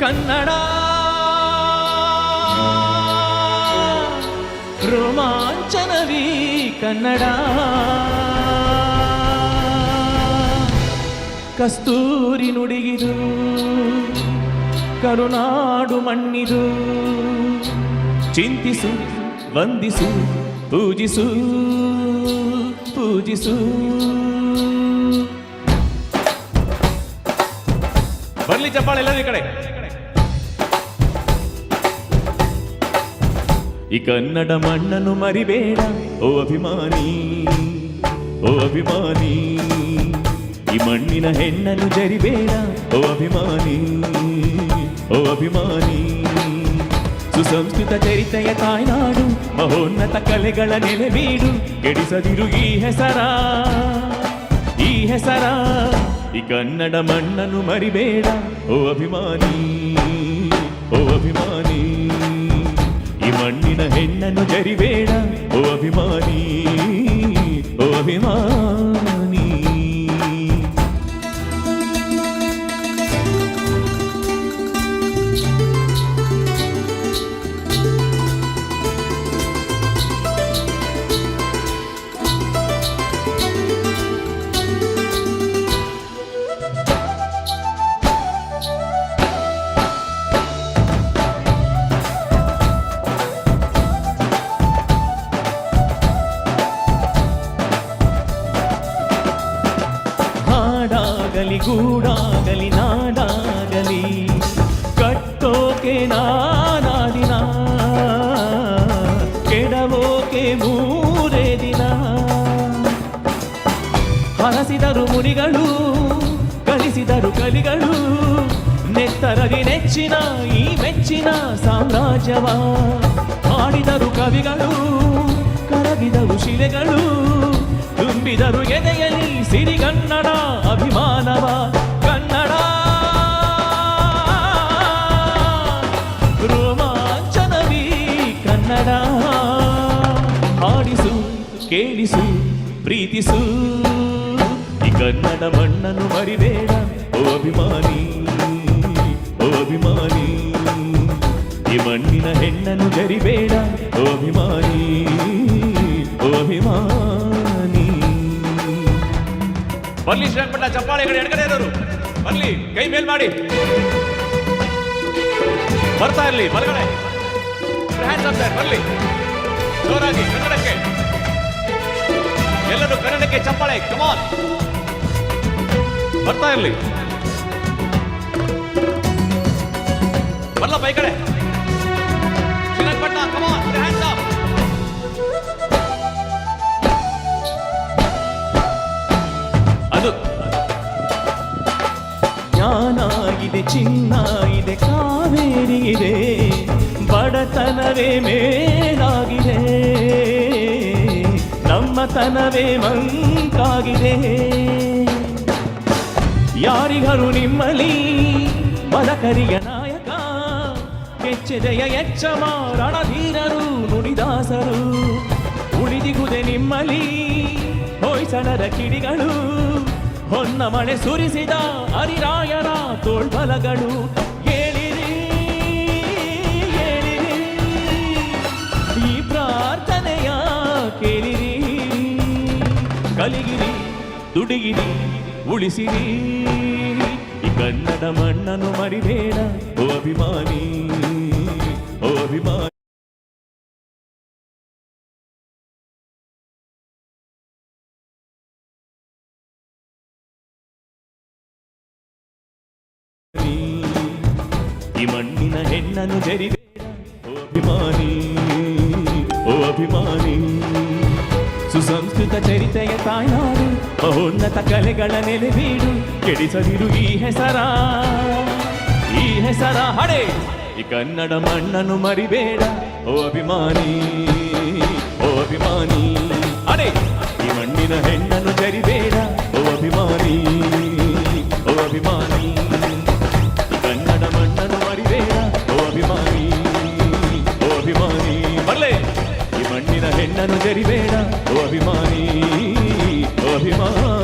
ಕನ್ನಡ. ರೋಮಾಂಚನವೀ ಕನ್ನಡ. ಕಸ್ತೂರಿ ನುಡಿಗಿದು, ಕರುನಾಡು ಮಣ್ಣಿದು. ಚಿಂತಿಸು, ವಂದಿಸು, ಪೂಜಿಸು ಪೂಜಿಸು. ಬರ್ಲಿ ಚಪ್ಪಾಳೆ ಎಲ್ಲರೂ ಈ ಕಡೆ. ಈ ಕನ್ನಡ ಮಣ್ಣನ್ನು ಮರಿಬೇಡ ಓ ಅಭಿಮಾನಿ ಓ ಅಭಿಮಾನಿ ಈ ಮಣ್ಣಿನ ಹೆಣ್ಣನ್ನು ಜರಿಬೇಡ ಓ ಅಭಿಮಾನಿ ಓ ಅಭಿಮಾನಿ ಸುಸಂಸ್ಕೃತ ಚರಿತೆಯ ತಾಯ್ನಾಡು ಮಹೋನ್ನತ ಕಲೆಗಳ ನೆಲೆಬೀಡು ಕೆಡಿಸದಿರು ಈ ಹೆಸರ ಈ ಹೆಸರ ಈ ಕನ್ನಡ ಮಣ್ಣನ್ನು ಮರಿಬೇಡ ಓ ಅಭಿಮಾನಿ ಓ ಅಭಿಮಾನಿ ಈ ಮಣ್ಣಿನ ಹೆಣ್ಣನ್ನು ಜರಿಬೇಡ ಓ ಅಭಿಮಾನಿ ಓ ಅಭಿಮಾನಿ ಹಾಡಾಗಲಿ ಗೂಡಾಗಲಿ, ನಾಡಾಗಲಿ, ಕಟ್ಟೋಕೆ ನಾನಾದಿನ, ಕೆಡವೋಕೆ ಮೂರೇ ದಿನ. ಹರಸಿದರು ಮುನಿಗಳು, ಕಲಿಸಿದರು ಕಲಿಗಳು, ನೆತ್ತರದಿ ನೆಚ್ಚಿನ ಈ ಮೆಚ್ಚಿನ ಸಾಮ್ರಾಜ್ಯವ. ಮಾಡಿದರು ಕವಿಗಳು, ಕರಗಿದರು ಶಿಲೆಗಳು, ತುಂಬಿದರು ಎದೆಯಲ್ಲಿ ಕನ್ನಡ. ಆಡಿಸು ಕೇಳಿಸು, ಪ್ರೀತಿಸು. ಈ ಕನ್ನಡ ಮಣ್ಣನ್ನು ಮರಿಬೇಡ. ಓ ಅಭಿಮಾನಿ ಓ ಅಭಿಮಾನಿ. ಈ ಮಣ್ಣಿನ ಹೆಣ್ಣನ್ನು ಜರಿಬೇಡ. ಓ ಅಭಿಮಾನಿ ಓ ಅಭಿಮಾನಿ. ಬರ್ಲಿ ಶ್ರೀರಂಗಪಟ್ಟಣ ಚಪ್ಪಾಳೆ ಕಡೆ ಎಡಗಡೆ ಇರೋರು. ಬರ್ಲಿ ಕೈ ಮೇಲ್ ಮಾಡಿ. ಬರ್ತಾ ಇರ್ಲಿ ಬಲಗಡೆ ಹ್ಯಾಂಡ್ಸ್ ಅಪ್ ಬರ್ಲಿ. ಜೋರಾಗಿ, ಕನ್ನಡಕ್ಕೆ. ಎಲ್ಲರೂ ಕನ್ನಡಕ್ಕೆ ಚಪ್ಪಾಳೆ ಕಮಾನ್ ಬರ್ತಾ ಇರಲಿ. ಬರ್ಲಪ್ಪ ಈ ಕಡೆ. ಶ್ರೀರಂಗಪಟ್ಟಣ ಕಮಾನ್ ಹ್ಯಾಂಡ್ಸ್ ಅಪ್ ಅದು. ಜ್ಞಾನ ಇದೆ ಚಿನ್ನ ಇದೆ ಬಡತನವೇ ಮೇಲಾಗಿದೆ. ನಮ್ಮತನವೇ ಮಂಕಾಗಿದೆ. ಯಾರಿಗರು ನಿಮ್ಮಲಿ ಬಲಕರಿಯ ನಾಯಕ, ಕೆಚ್ಚೆದೆಯ ಎಚ್ಚ ರಣಧೀರರು ನುಡಿದಾಸರು. ಉಳಿದಿಗುದೆ ನಿಮ್ಮಲಿ ಹೊಯ್ಸಳರ ಕಿಡಿಗಳು ಹೊನ್ನ ಮಳೆ ಸುರಿಸಿದ ಹರಿರಾಯರ ತೋಳ್ಬಲಗಳು. ಕಲಿಗಿರಿ ದುಡಿಗಿರಿ ಉಳಿಸಿರಿ. ಈ ಕನ್ನಡ ಮಣ್ಣನ್ನು ಮರಿಬೇಡ, ಓ ಅಭಿಮಾನಿ ಓ ಅಭಿಮಾನಿ. ಈ ಮಣ್ಣಿನ ಹೆಣ್ಣನ್ನು ಜರಿಬೇಡ, ಓ ಅಭಿಮಾನಿ ಓ ಅಭಿಮಾನಿ. ಸುಸಂಸ್ಕೃತ ಚರಿತೆಯ ತಾಯ್ನಾಡು ಮಹೋನ್ನತ ಕಲೆಗಳ ನೆಲೆಬೀಡು ಕೆಡಿಸದಿರು ಈ ಹೆಸರ ಈ ಹೆಸರ ಹಡೆ ಈ ಕನ್ನಡ ಮಣ್ಣನ್ನು ಮರಿಬೇಡ ಓ ಅಭಿಮಾನಿ ಓ ಅಭಿಮಾನಿ ಹಡೆ ಈ ಮಣ್ಣಿನ ಹೆಣ್ಣನ್ನು ಜರಿಬೇಡ మండిన హెన్నను జరివేడా ఓ అభిమాని ఓ అభిమాని.